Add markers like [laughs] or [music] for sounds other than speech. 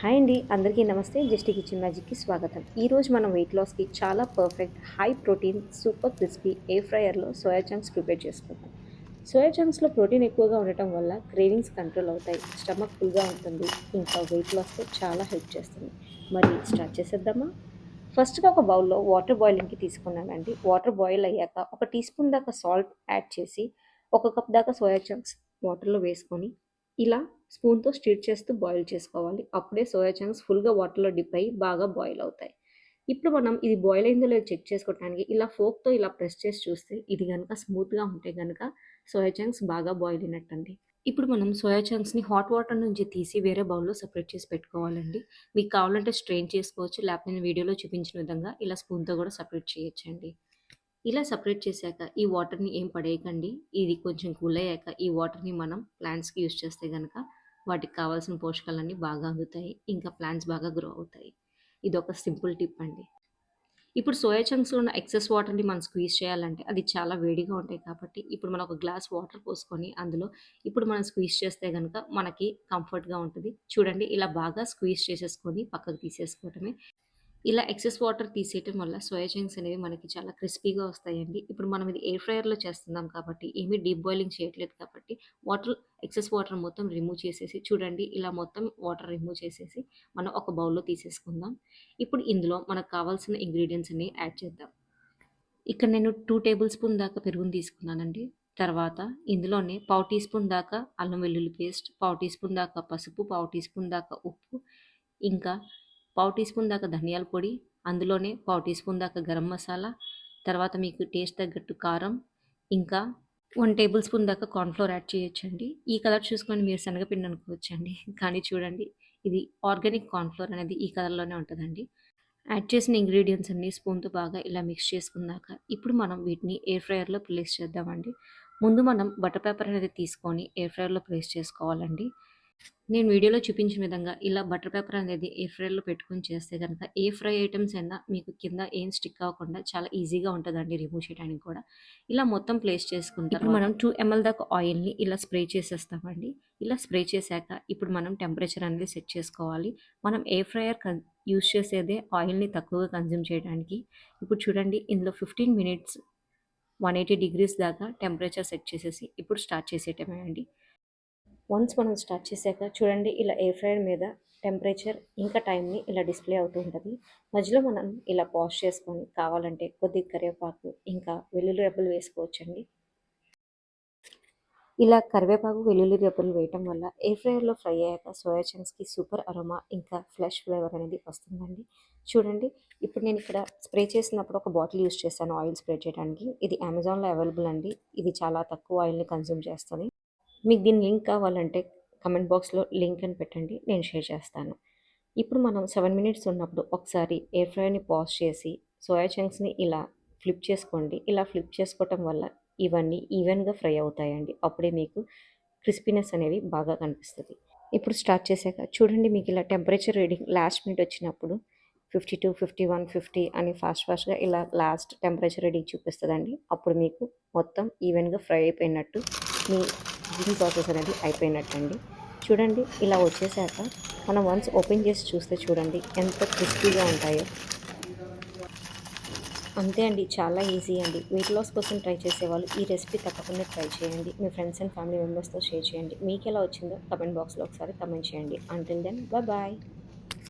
Hi అండి అందరికీ నమస్తే. జస్ట్ కిచెన్ మ్యాజిక్కి స్వాగతం. ఈరోజు మనం వెయిట్ లాస్కి చాలా perfect high protein super crispy air ఫ్రైయర్లో soya chunks prepare చేసుకుందాం. సోయా చంక్స్లో ప్రోటీన్ ఎక్కువగా ఉండటం వల్ల క్రేవింగ్స్ కంట్రోల్ అవుతాయి స్టమక్ ఫుల్గా ఉంటుంది ఇంకా వెయిట్ లాస్లో చాలా హెల్ప్ చేస్తుంది. మరి స్టార్ట్ చేసేద్దామా? ఫస్ట్గా ఒక బౌల్లో వాటర్ బాయిలింగ్కి తీసుకున్నానండి. వాటర్ బాయిల్ అయ్యాక ఒక టీ స్పూన్ దాకా సాల్ట్ యాడ్ చేసి ఒక కప్ దాకా సోయా చంక్స్ వాటర్లో వేసుకొని ఇలా స్పూన్తో స్టిర్ చేస్తూ బాయిల్ చేసుకోవాలి. అప్పుడే సోయా చంక్స్ ఫుల్గా వాటర్లో డిప్ అయ్యి బాగా బాయిల్ అవుతాయి. ఇప్పుడు మనం ఇది బాయిల్ అయిందో లేదో చెక్ చేసుకోవడానికి ఇలా ఫోక్తో ఇలా ప్రెస్ చేసి చూస్తే ఇది కనుక స్మూత్గా ఉంటే కనుక సోయా చంక్స్ బాగా బాయిల్ అయినట్టండి. ఇప్పుడు మనం సోయా చంక్స్ని హాట్ వాటర్ నుంచి తీసి వేరే బౌల్లో సపరేట్ చేసి పెట్టుకోవాలండి. మీకు కావాలంటే స్ట్రెయిన్ చేసుకోవచ్చు. లేకపోతే నేను వీడియోలో చూపించిన విధంగా ఇలా స్పూన్తో కూడా సపరేట్ చేయొచ్చండి. ఇలా సపరేట్ చేశాక ఈ వాటర్ని ఏం పడేయకండి. ఇది కొంచెం కూల్ అయ్యాక ఈ వాటర్ని మనం ప్లాంట్స్కి యూస్ చేస్తే కనుక వాటికి కావాల్సిన పోషకాలన్నీ బాగా అందుతాయి. ఇంకా ప్లాంట్స్ బాగా గ్రో అవుతాయి. ఇది ఒక సింపుల్ టిప్ అండి. ఇప్పుడు సోయా చంక్స్లో ఉన్న ఎక్సెస్ వాటర్ని మనం స్క్వీజ్ చేయాలంటే అది చాలా వేడిగా ఉంటాయి కాబట్టి ఇప్పుడు మనం ఒక గ్లాస్ వాటర్ పోసుకొని అందులో ఇప్పుడు మనం స్క్వీజ్ చేస్తే కనుక మనకి కంఫర్ట్గా ఉంటుంది. చూడండి ఇలా బాగా స్క్వీజ్ చేసేసుకొని పక్కకు తీసేసుకోవటమే ఇలా ఎక్సెస్ వాటర్ తీసేయటం వల్ల సోయా చంక్స్ అనేవి మనకి చాలా క్రిస్పీగా వస్తాయండి. ఇప్పుడు మనం ఇది ఎయిర్ ఫ్రైయర్లో చేస్తున్నాం కాబట్టి ఏమీ డీప్ బాయిలింగ్ చేయట్లేదు కాబట్టి వాటర్ ఎక్సెస్ వాటర్ మొత్తం రిమూవ్ చేసేసి చూడండి ఇలా మొత్తం వాటర్ రిమూవ్ చేసేసి మనం ఒక బౌల్లో తీసేసుకుందాం. ఇప్పుడు ఇందులో మనకు కావాల్సిన ఇంగ్రీడియంట్స్ అన్ని యాడ్ చేద్దాం. ఇక్కడ నేను టూ టేబుల్ స్పూన్ దాకా పెరుగుని తీసుకున్నానండి. తర్వాత ఇందులోనే పావు టీ స్పూన్ దాకా అల్లం వెల్లుల్లి పేస్ట్ పావు టీ స్పూన్ దాకా పసుపు పావు టీ స్పూన్ దాకా ఉప్పు ఇంకా పావు టీ స్పూన్ దాకా ధనియాల పొడి అందులోనే పావు టీ స్పూన్ దాకా గరం మసాలా తర్వాత మీకు టేస్ట్ తగ్గట్టు కారం ఇంకా వన్ టేబుల్ స్పూన్ దాకా కార్న్ఫ్లోర్ యాడ్ చేయొచ్చండి. ఈ కలర్ చూసుకొని మీరు శనగపిండి అనుకోవచ్చండి. [laughs] కానీ చూడండి ఇది ఆర్గానిక్ కార్న్ఫ్లోర్ అనేది ఈ కలర్లోనే ఉంటుందండి. యాడ్ చేసిన ఇంగ్రీడియంట్స్ అన్ని స్పూన్తో బాగా ఇలా మిక్స్ చేసుకున్నాక ఇప్పుడు మనం వీటిని ఎయిర్ ఫ్రైయర్లో ప్లేస్ చేద్దామండి. ముందు మనం బటర్ పేపర్ అనేది తీసుకొని ఎయిర్ ఫ్రైయర్లో ప్లేస్ చేసుకోవాలండి. నేను వీడియోలో చూపించిన విధంగా ఇలా బటర్ పేపర్ అనేది ఏ ఫ్రైలో పెట్టుకొని చేస్తే కనుక ఏ ఫ్రై ఐటమ్స్ అయినా మీకు కింద ఏం స్టిక్ అవ్వకుండా చాలా ఈజీగా ఉంటుందండి రిమూవ్ చేయడానికి కూడా. ఇలా మొత్తం ప్లేస్ చేసుకుంటాం మనం టూ ఎంఎల్ దాకా ఆయిల్ని ఇలా స్ప్రే చేసేస్తామండి. ఇలా స్ప్రే చేశాక ఇప్పుడు మనం టెంపరేచర్ అనేది సెట్ చేసుకోవాలి. మనం ఏ ఫ్రైయర్ యూస్ చేసేదే ఆయిల్ని తక్కువగా కన్జ్యూమ్ చేయడానికి. ఇప్పుడు చూడండి ఇందులో fifteen minutes one eighty degrees దాకా టెంపరేచర్ సెట్ చేసేసి ఇప్పుడు స్టార్ట్ చేసేటమే అండి వన్స్ మనం స్టార్ట్ చేశాక చూడండి ఇలా ఎయిర్ ఫ్రైయర్ మీద టెంపరేచర్ ఇంకా టైంని ఇలా డిస్ప్లే అవుతూ ఉంటుంది. మధ్యలో మనం ఇలా పాజ్ చేసుకొని కావాలంటే కొద్ది కరివేపాకు ఇంకా వెల్లుల్లి రెబ్బలు వేసుకోవచ్చండి. ఇలా కరివేపాకు వెల్లుల్లి రెబ్బలు వేయటం వల్ల ఎయిర్ ఫ్రైయర్లో ఫ్రై అయ్యాక సోయా చంక్స్కి సూపర్ అరోమా ఇంకా ఫ్లెష్ ఫ్లేవర్ అనేది వస్తుందండి. చూడండి ఇప్పుడు నేను ఇక్కడ స్ప్రే చేసినప్పుడు ఒక బాటిల్ యూస్ చేశాను ఆయిల్ స్ప్రే చేయడానికి ఇది అమెజాన్లో అవైలబుల్ అండి. ఇది చాలా తక్కువ ఆయిల్ని కన్జ్యూమ్ చేస్తుంది. మీకు దీని లింక్ కావాలంటే కమెంట్ బాక్స్లో లింక్ అని పెట్టండి నేను షేర్ చేస్తాను. ఇప్పుడు మనం సెవెన్ మినిట్స్ ఉన్నప్పుడు ఒకసారి ఎయిర్ ఫ్రైని పాజ్ చేసి సోయా చంక్స్ని ఇలా ఫ్లిప్ చేసుకోండి. ఇలా ఫ్లిప్ చేసుకోవటం వల్ల ఇవన్నీ ఈవెన్గా ఫ్రై అవుతాయండి. అప్పుడే మీకు క్రిస్పీనెస్ అనేది బాగా కనిపిస్తుంది. ఇప్పుడు స్టార్ట్ చేశాక చూడండి మీకు ఇలా టెంపరేచర్ రీడింగ్ లాస్ట్ మినిట్ వచ్చినప్పుడు fifty two fifty one fifty అని ఫాస్ట్ ఫాస్ట్గా ఇలా లాస్ట్ టెంపరేచర్ రీడింగ్ చూపిస్తుందండి. అప్పుడు మీకు మొత్తం ఈవెన్గా ఫ్రై అయిపోయినట్టు మీ గ్రీన్ ప్రాసెస్ అనేది అయిపోయినట్టండి. చూడండి ఇలా వచ్చేసాక మనం వన్స్ ఓపెన్ చేసి చూస్తే చూడండి ఎంత క్రిస్పీగా ఉంటాయో. అంతే అండి చాలా ఈజీ అండి. వెయిట్ లాస్ కోసం ట్రై చేసేవాళ్ళు ఈ రెసిపీ తప్పకుండా ట్రై చేయండి. మీ ఫ్రెండ్స్ అండ్ ఫ్యామిలీ మెంబర్స్తో షేర్ చేయండి. మీకు ఎలా వచ్చిందో కమెంట్ బాక్స్లో ఒకసారి కమెంట్ చేయండి. Until then bye